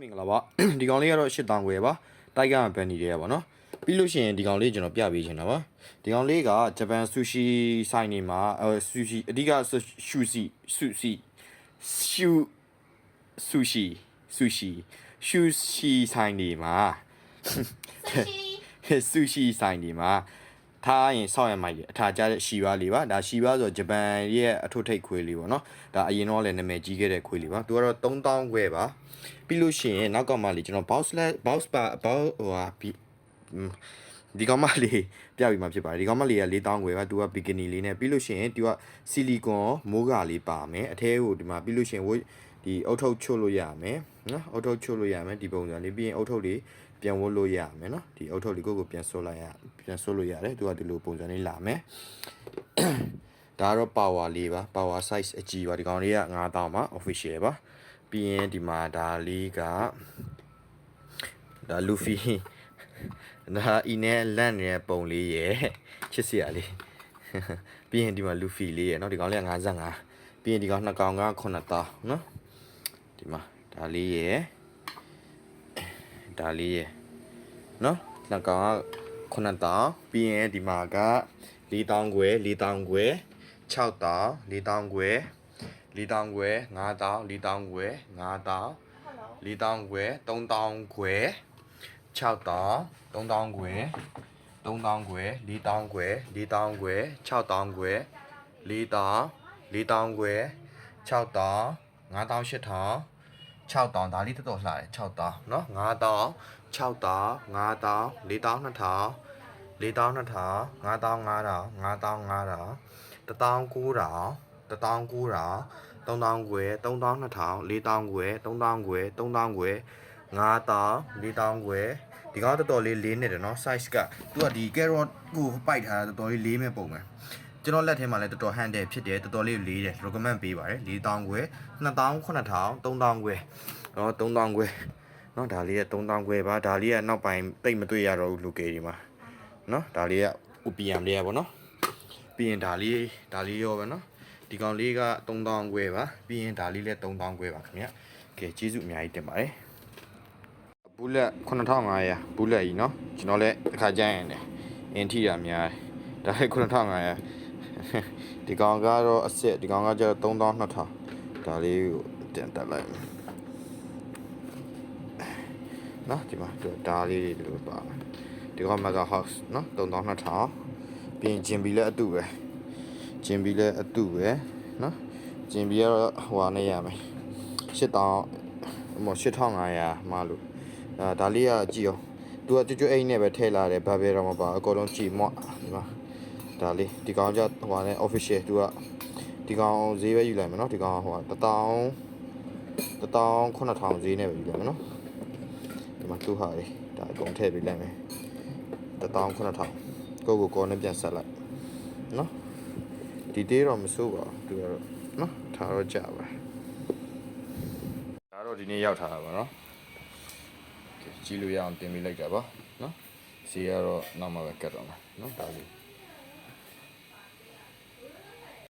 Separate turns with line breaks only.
မင်္ဂလာပါဒီကောင်လေးကတော့8000ခွဲပါတိုက်ကဘန်နီတွေကပါနော်ပြီးလို့ရှိရင်ဒီကောင်လေးကျွန်တော်ပြပေးချင်တာပါဒီကောင်လေးကဂျပန်ဆူရှီဆိုင်နေမှာအဲဆူရှီအဓိကဆူရှီဆူရှီရှူဆူရှီဆူရှီရှူရှီဆိုင်နေမှာဆူရှီဆိုင်နေမှာ ထားရင်ဆောက်ရမိုက်တယ်အထာကြတဲ့ရှီပါလေးပါဒါရှီပါဆိုဂျပန်ရဲ့အထွတ်ထိပ်ခွေးလေးပေါ့နော်ဒါအရင်တော့လည်းနာမည်ကြီးခဲ့တဲ့ခွေးလေးပါသူကတော့3000ခွဲပါပြီးလို့ရှိရင်နောက်ကမှလေးကျွန်တော် box box ပါ box ဟိုဟာပြီးဒီကောင်မလေးပြပြီးမှဖြစ်ပါတယ်ဒီကောင်မလေးက4000ခွဲပါသူကဘီကနီလေးနဲ့ပြီးလို့ရှိရင်သူကဆီလီကွန်မိုးကာလေးပါမယ်အထဲကိုဒီမှာပြီးလို့ရှိရင်ဝဒီအုတ်ထုတ်ချုပ်လို့ရမယ်နော်အုတ်ထုတ်ချုပ်လို့ရမယ်ဒီပုံစံလေးပြီးရင်အုတ်ထုတ်လေး ပြန်ဝတ်လို့ရမယ်နော်ဒီအုတ်ထုတ်လေးကိုကိုပြန်ဆွတ်လိုက်ရပြန်ဆွတ်လို့ရတယ်သူကဒီလိုပုံစံလေးလာမယ်ဒါကတော့ power လေးပါ power size အကြီးပါဒီကောင်လေးက9000ပါ official ပါပြီးရင်ဒီမှာဒါလေးကဒါ Luffy ဒါအင်းနဲ့လန့်နေတဲ့ပုံလေးရယ်ချစ်စရာလေးပြီးရင်ဒီမှာ Luffy လေးရယ်เนาะဒီကောင်လေးက55ပြီးရင်ဒီကောင်နှစ်ကောင်က9000เนาะဒီမှာဒါလေးရယ် ဒါလေးရယ်နော်နှကောင်က9000ပြီးရင်ဒီမှာက4000ခွဲ4000ခွဲ6000 4000ခွဲ4000ခွဲ5000 4000ခွဲ5000 4000ခွဲ3000ခွဲ6000 3000ခွဲ3000ခွဲ4000ခွဲ4000ခွဲ6000ခွဲ4000 4000ခွဲ6000 9000 8000 6000ဒါလေးတော်တော်လှတယ်6000เนาะ9000 6000 5000 4000 2000 4000 2000 5000 5000 5000 5000 19000 19000 3000ခွဲ3000 2000 4000ခွဲ3000ခွဲ3000ခွဲ9000 4000ခွဲဒီကောင်တော်တော်လေးလေးနေတယ်เนาะ size ကသူကဒီ carrot ကိုပိုက်ထားတာတော်တော်လေးလေးမဲ့ပုံပဲ ကျွန်တော်လက်ထဲမှာလည်းတော်တော် handle ဖြစ်တယ်တော်တော်လေးလေးတယ် recommend ပေးပါတယ်4000ခွဲ2000 9000 3000ခွဲเนาะ3000ခွဲเนาะဒါလေးက3000ခွဲပါဒါလေးကနောက်ပိုင်းတိတ်မတွေ့ရတော့ဘူးလူကေဒီမှာเนาะဒါလေးက UPM လေးရပါเนาะပြီးရင်ဒါလေးဒါလေးရောပဲเนาะဒီကောင်လေးက3000ခွဲပါပြီးရင်ဒါလေးလည်း3000ခွဲပါခင်ဗျကဲကျေးဇူးအများကြီးတင်ပါတယ်ဘူးလက်9500ဘူးလက်ကြီးเนาะကျွန်တော်လည်းတစ်ခါကြမ်းရင်လည်းအင်ထိတာများတယ်ဒါလည်း9500 ဒီကောင်ကတော့အစ်စ်ဒီကောင်ကကျတော့3200ဒါလေးကိုတင်တက်လိုက်မယ်နော်ဒီမှာဒါလေးတွေဒီလိုပါမယ်ဒီကောင် mega house နော်3200ပြီးရင်ဂျင်ဘီလည်းအတူပဲဂျင်ဘီလည်းအတူပဲနော်ဂျင်ဘီကတော့ဟိုဟာနဲ့ရမယ်8000ဟို8500မှလို့ဒါဒါလေးကကြည့်အောင်သူကကြွကြွအိမ်နဲ့ပဲထည့်လာတယ်ဘာပဲတော့မပါအကုန်လုံးကြည့်မော့ဒီမှာ ဒါလေးဒီကောင်ကျဟိုဟာနဲ့ official သူကဒီကောင်ဈေးပဲယူလိုက်မယ်နော်ဒီကောင်ဟိုဟာ1000 19000ဈေးနဲ့ပဲယူလိုက်မယ်နော်ဒီမှာသူ့ဟာလေးဒါအကုန်ထည့်ပေးလိုက်မယ်19000ကိုကိုကောနဲ့ပြန်ဆက်လိုက်နော်ဒီတေးတော့မစိုးပါဘူးသူကတော့နော်ထားတော့ကြပါဒါတော့ဒီနေ့ရောက်ထားတာပါနော်ကြည့်လို့ရအောင်တင်ပေးလိုက်တာပါနော်ဈေးကတော့နောက်မှပဲကတ်တော့မှာနော်ဒါလေး